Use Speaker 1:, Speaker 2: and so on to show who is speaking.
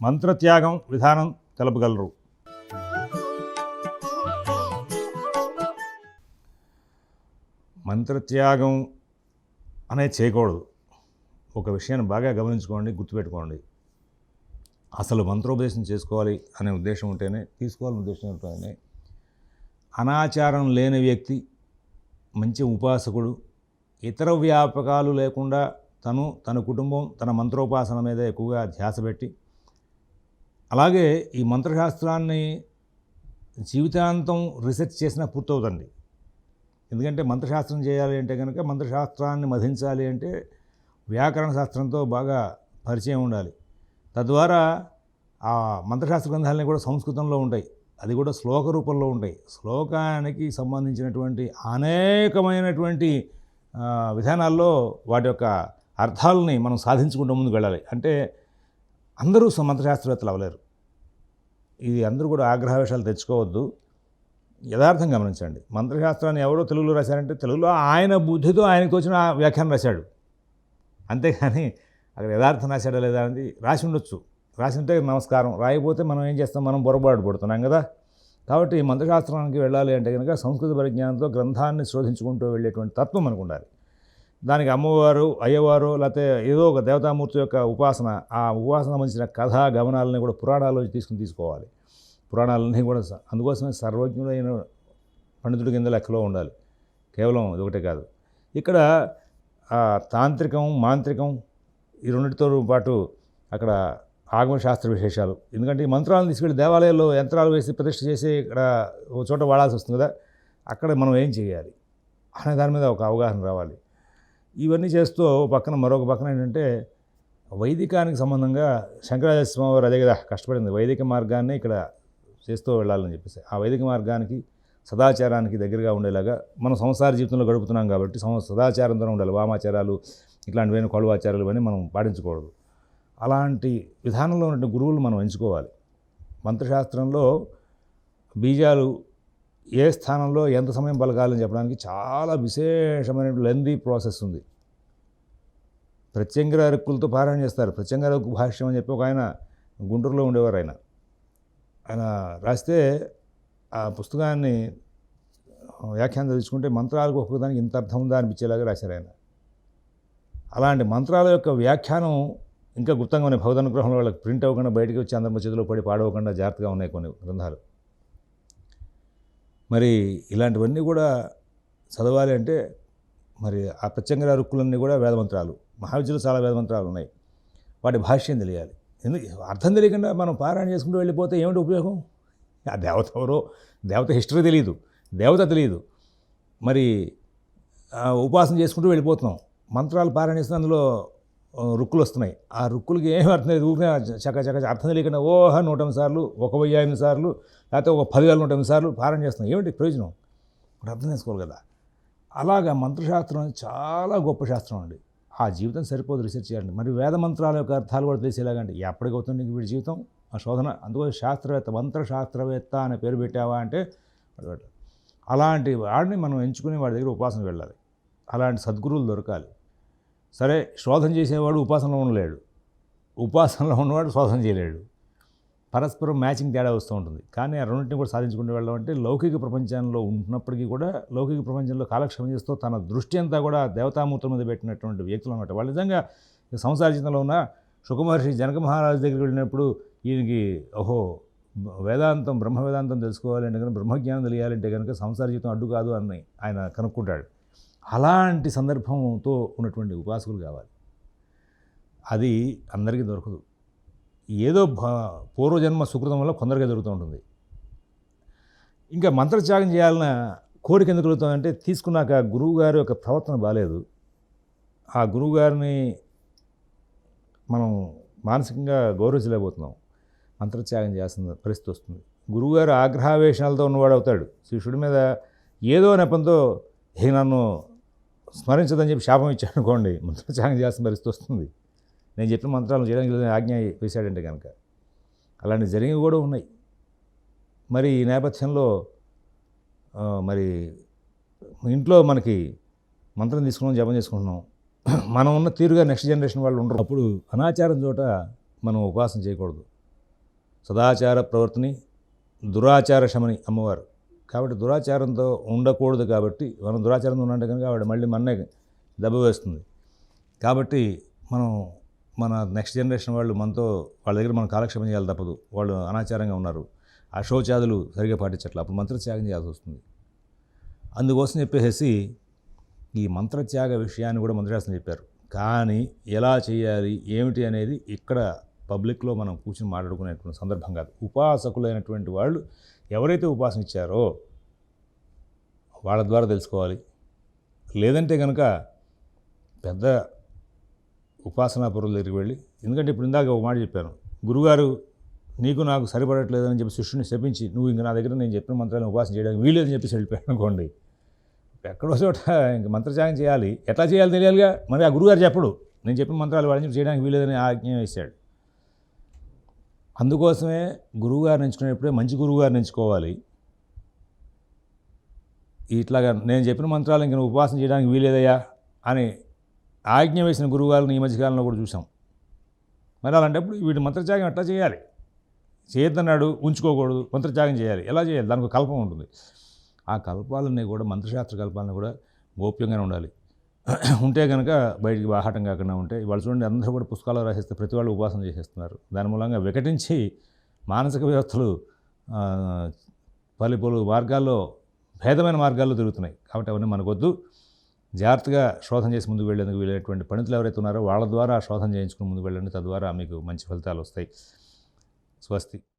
Speaker 1: మంత్రత్యాగం విధానం తెలపగలరు మంత్రత్యాగం అనేది చేయకూడదు. ఒక విషయాన్ని బాగా గమనించుకోండి గుర్తుపెట్టుకోండి. అసలు మంత్రోపదేశం చేసుకోవాలి అనే ఉద్దేశం ఉంటేనే తీసుకోవాలనే ఉద్దేశం ఉంటేనే అనాచారం లేని వ్యక్తి మంచి ఉపాసకుడు ఇతర వ్యాపకాలు లేకుండా తను తన కుటుంబం తన మంత్రోపాసన మీద ఎక్కువగా ధ్యాస పెట్టి అలాగే ఈ మంత్రశాస్త్రాన్ని జీవితాంతం రీసెర్చ్ చేసినా పూర్తవుతుంది ఎందుకంటే మంత్రశాస్త్రం చేయాలి అంటే కనుక మంత్రశాస్త్రాన్ని మధించాలి అంటే వ్యాకరణ శాస్త్రంతో బాగా పరిచయం ఉండాలి. తద్వారా ఆ మంత్రశాస్త్ర గ్రంథాలన్నీ కూడా సంస్కృతంలో ఉంటాయి. అది కూడా శ్లోక రూపంలో ఉంటాయి. శ్లోకానికి సంబంధించినటువంటి అనేకమైనటువంటి విధానాల్లో వాటి యొక్క అర్థాలని మనం సాధించుకుంటూ ముందుకు వెళ్ళాలి. అంటే అందరూ మంత్రశాస్త్రవేత్తలు అవ్వలేరు. ఇది అందరూ కూడా ఆగ్రహవేశాలు తెచ్చుకోవద్దు. యథార్థం గమనించండి. మంత్రశాస్త్రాన్ని ఎవరో తెలుగులో రాశారంటే తెలుగులో ఆయన బుద్ధితో ఆయనకు వచ్చిన ఆ వ్యాఖ్యానం రాశాడు. అంతేగాని అక్కడ యథార్థం రాశాడా లేదా అనేది రాసి ఉండొచ్చు. రాసి ఉంటే నమస్కారం రాయకపోతే మనం ఏం చేస్తాం? మనం పొరపాటు పడుతున్నాం కదా. కాబట్టి ఈ మంత్రశాస్త్రానికి వెళ్ళాలి అంటే కనుక సంస్కృత పరిజ్ఞానంతో గ్రంథాన్ని శోధించుకుంటూ వెళ్ళేటువంటి తత్వం మనకు ఉండాలి. దానికి అమ్మవారు అయ్యవారు లేకపోతే ఏదో ఒక దేవతామూర్తి యొక్క ఉపాసన ఆ ఉపాసన మంచిన కథా గమనాలని కూడా పురాణాల్లో తీసుకుని తీసుకోవాలి. పురాణాలన్నీ కూడా అందుకోసమే సర్వజ్ఞుడైన పండితుడి కింద లెక్కలో ఉండాలి. కేవలం ఇది ఒకటే కాదు. ఇక్కడ తాంత్రికం మాంత్రికం ఈ రెండింటితో పాటు అక్కడ ఆగమశాస్త్ర విశేషాలు. ఎందుకంటే ఈ మంత్రాలను తీసుకెళ్ళి దేవాలయాల్లో యంత్రాలు వేసి ప్రతిష్ఠ చేసి ఇక్కడ ఒక చోట వాడాల్సి వస్తుంది కదా అక్కడ మనం ఏం చేయాలి? అనే దాని మీద ఒక అవగాహన రావాలి. ఇవన్నీ చేస్తూ ఓ పక్కన మరొక పక్కన ఏంటంటే వైదికానికి సంబంధంగా శంకరాచార్య స్వామివారు అదే కదా కష్టపడింది. వైదిక మార్గాన్ని ఇక్కడ చేస్తూ వెళ్ళాలని చెప్పేసి. ఆ వైదిక మార్గానికి సదాచారానికి దగ్గరగా ఉండేలాగా మనం సంసార జీవితంలో గడుపుతున్నాం కాబట్టి సం సదాచారంతో ఉండాలి. వామాచారాలు ఇట్లాంటివన్నీ కొలువాచారాలు ఇవన్నీ మనం పాటించకూడదు. అలాంటి విధానంలో ఉన్న గురువులు మనం ఎంచుకోవాలి. మంత్రశాస్త్రంలో బీజాలు ఏ స్థానంలో ఎంత సమయం పలకాలని చెప్పడానికి చాలా విశేషమైన లెందీ ప్రాసెస్ ఉంది. ప్రత్యంగర అరుక్కులతో పారాయణ చేస్తారు. ప్రత్యంగర అరుక్కు భాష్యం అని చెప్పి ఒక ఆయన గుంటూరులో ఉండేవారు ఆయన. ఆయన రాస్తే ఆ పుస్తకాన్ని వ్యాఖ్యానం చదువుకుంటే మంత్రాలకు ఒక్కొక్కదానికి ఇంత అర్థం ఉందా అనిపించేలాగా రాశారు ఆయన. అలాంటి మంత్రాల యొక్క వ్యాఖ్యానం ఇంకా గుప్తంగా ఉన్నాయి. భగవదనుగ్రహంలో వాళ్ళకి ప్రింట్ అవ్వకుండా బయటికి వచ్చి అందరి చేతిలో పడి పాడవకుండా జాగ్రత్తగా ఉన్నాయి కొన్ని గ్రంథాలు. మరి ఇలాంటివన్నీ కూడా చదవాలి అంటే మరి ఆ ప్రత్యంగర రుక్కులన్నీ కూడా వేదమంత్రాలు. మహావిద్యలో చాలా వేదమంత్రాలు ఉన్నాయి. వాటి భాష్యం తెలియాలి. ఎందుకు? అర్థం తెలియకుండా మనం పారాయణ చేసుకుంటూ వెళ్ళిపోతే ఏమిటి ఉపయోగం? ఆ దేవత ఎవరో? దేవత హిస్టరీ తెలియదు దేవత తెలియదు మరి ఉపాసన చేసుకుంటూ వెళ్ళిపోతున్నాం. మంత్రాలు పారాయణిస్తే అందులో రుక్కులు వస్తున్నాయి. ఆ రుక్కులకి ఏం అర్థం లేదు. ఊరికే చక్క చక్క అర్థం తెలియకుండా ఓహ నూట ఎనిమిది సార్లు ఒక వెయ్యి ఎనిమిది సార్లు లేకపోతే ఒక పదివేల నూట ఎనిమిది సార్లు పారాయణ చేస్తున్నాం ఏమిటి ప్రయోజనం? అర్థం చేసుకోవాలి కదా. అలాగా మంత్రశాస్త్రం అనేది చాలా గొప్ప శాస్త్రం అండి. ఆ జీవితం సరిపోదు రీసెర్చ్ చేయండి మరి వేద మంత్రాల యొక్క అర్థాలు కూడా తెలిసేలాగండి ఎప్పటికవుతుంది నీకు వీడి జీవితం? ఆ శోధన. అందుకోసం శాస్త్రవేత్త మంత్రశాస్త్రవేత్త అనే పేరు పెట్టావా అంటే అలాంటి వాడిని మనం ఎంచుకుని వాడి దగ్గర ఉపాసన వెళ్ళాలి. అలాంటి సద్గురువులు దొరకాలి. సరే శోధన చేసేవాడు ఉపాసనలో ఉండలేడు. ఉపాసనలో ఉన్నవాడు శోధన చేయలేడు. పరస్పరం మ్యాచింగ్ తేడా వస్తూ ఉంటుంది. కానీ ఆ రెండింటిని కూడా సాధించుకుంటూ వెళ్ళడం అంటే లౌకిక ప్రపంచంలో ఉంటున్నప్పటికీ కూడా లౌకిక ప్రపంచంలో కాలక్షేమం చేస్తూ తన దృష్టి అంతా కూడా దేవతామూర్తుల మీద పెట్టినటువంటి వ్యక్తులు అనమాట వాళ్ళు నిజంగా సంసార జీవితంలో ఉన్న సుఖమహర్షి జనక మహారాజు దగ్గరికి వెళ్ళినప్పుడు ఈయనకి ఓహో వేదాంతం బ్రహ్మ వేదాంతం తెలుసుకోవాలంటే కనుక బ్రహ్మజ్ఞానం తెలియాలంటే కనుక సంసార జీవితం అడ్డు కాదు అని ఆయన కనుక్కుంటాడు. అలాంటి సందర్భంతో ఉన్నటువంటి ఉపాసకులు కావాలి. అది అందరికీ దొరకదు. ఏదో పూర్వజన్మ సుకృతం వల్ల కొందరిగా జరుగుతూ ఉంటుంది. ఇంకా మంత్రత్యాగం చేయాలన్న కోరిక ఎందుకు కలుగుతుందంటే తీసుకున్నాక గురువుగారి యొక్క ప్రవర్తన బాగాలేదు ఆ గురువుగారిని మనం మానసికంగా గౌరవించలేకపోతున్నాం. మంత్రత్యాగం చేయాల్సిన పరిస్థితి వస్తుంది. గురువుగారు ఆగ్రహావేశాలతో ఉన్నవాడు అవుతాడు. శిష్యుడి మీద ఏదో నెపంతో ఏ నన్ను స్మరించదని చెప్పి శాపం ఇచ్చాడు అనుకోండి మంత్రత్యాగం చేయాల్సిన పరిస్థితి వస్తుంది. నేను చెప్పిన మంత్రాలు చేయడానికి ఆజ్ఞ వేశాడంటే కనుక అలాంటి జరిగినవి కూడా ఉన్నాయి. మరి ఈ నేపథ్యంలో మరి ఇంట్లో మనకి మంత్రం తీసుకున్నాం జపం చేసుకుంటున్నాం. మనం ఉన్న తీరుగా నెక్స్ట్ జనరేషన్ వాళ్ళు ఉండరు. అప్పుడు అనాచారం చోట మనం ఉపాసన చేయకూడదు. సదాచార ప్రవర్తని దురాచార శమని అమ్మవారు. కాబట్టి దురాచారంతో ఉండకూడదు కాబట్టి మనం దురాచారంతో ఉన్నంటే కనుక ఆవిడ మళ్ళీ మన్నే దెబ్బ వేస్తుంది. కాబట్టి మనం మన నెక్స్ట్ జనరేషన్ వాళ్ళు మనతో వాళ్ళ దగ్గర మనం కాలక్షేపం చేయాలి తప్పదు. వాళ్ళు అనాచారంగా ఉన్నారు. ఆ షో చాదులు సరిగా పాటించట్లే. అప్పుడు మంత్రత్యాగం చేయాల్సి వస్తుంది. అందుకోసం చెప్పేసి ఈ మంత్రత్యాగ విషయాన్ని కూడా మంత్రశాస్త్రం చెప్పారు. కానీ ఎలా చేయాలి ఏమిటి అనేది ఇక్కడ పబ్లిక్లో మనం కూర్చొని మాట్లాడుకునేటువంటి సందర్భం కాదు. ఉపాసకులైనటువంటి వాళ్ళు ఎవరైతే ఉపాసన ఇచ్చారో వాళ్ళ ద్వారా తెలుసుకోవాలి. లేదంటే కనుక పెద్ద ఉపాసనా పరుల దగ్గరికి వెళ్ళి ఎందుకంటే ఇప్పుడు ఇందాక ఒక మాట చెప్పాను గురుగారు నీకు నాకు సరిపడట్లేదని చెప్పి శిష్యుని శపించి నువ్వు ఇంక నా దగ్గర నేను చెప్పిన మంత్రాలను ఉపాసన చేయడానికి వీలేదని చెప్పేసి వెళ్ళిపోయాను అనుకోండి. ఎక్కడో చోట ఇంక మంత్రత్యాగం చేయాలి. ఎట్లా చేయాలి తెలియాలిగా? మరి ఆ గురుగారు చెప్పడు. నేను చెప్పిన మంత్రాలు వాడిని చెప్పి చేయడానికి వీలేదని ఆజ్ఞ వేశాడు. అందుకోసమే గురువుగారిని ఎంచుకునేప్పుడే మంచి గురువుగారిని ఎంచుకోవాలి. ఇట్లాగా నేను చెప్పిన మంత్రాలు ఇంక నువ్వు ఉపాసన చేయడానికి వీలేదయ్యా అని ఆజ్ఞ వేసిన గురువుగారిని ఈ మధ్యకాలంలో కూడా చూసాం. మరి అలాంటప్పుడు వీటి మంత్రత్యాగం ఎట్లా చేయాలి? చేయొద్దన్నాడు ఉంచుకోకూడదు మంత్రత్యాగం చేయాలి. ఎలా చేయాలి? దానికి కల్పం ఉంటుంది. ఆ కల్పాలన్నీ కూడా మంత్రశాస్త్ర కల్పాలను కూడా గోప్యంగానే ఉండాలి. ఉంటే కనుక బయటికి బాహాటం కాకుండా ఉంటే వాళ్ళు చూడండి అందరూ కూడా పుస్తకాలు రాసేస్తే ప్రతి వాళ్ళు ఉపాసన చేసేస్తున్నారు. దాని మూలంగా వికటించి మానసిక వ్యవస్థలు పలు పలు మార్గాల్లో భేదమైన మార్గాల్లో తిరుగుతున్నాయి. కాబట్టి అవన్నీ మనకొద్దు. జాగ్రత్తగా శోధన చేసి ముందుకు వెళ్ళేందుకు వెళ్ళేటువంటి పండితులు ఎవరైతే ఉన్నారో వాళ్ళ ద్వారా శోధన చేయించుకుని ముందుకు వెళ్ళండి. తద్వారా మీకు మంచి ఫలితాలు వస్తాయి. స్వస్తి.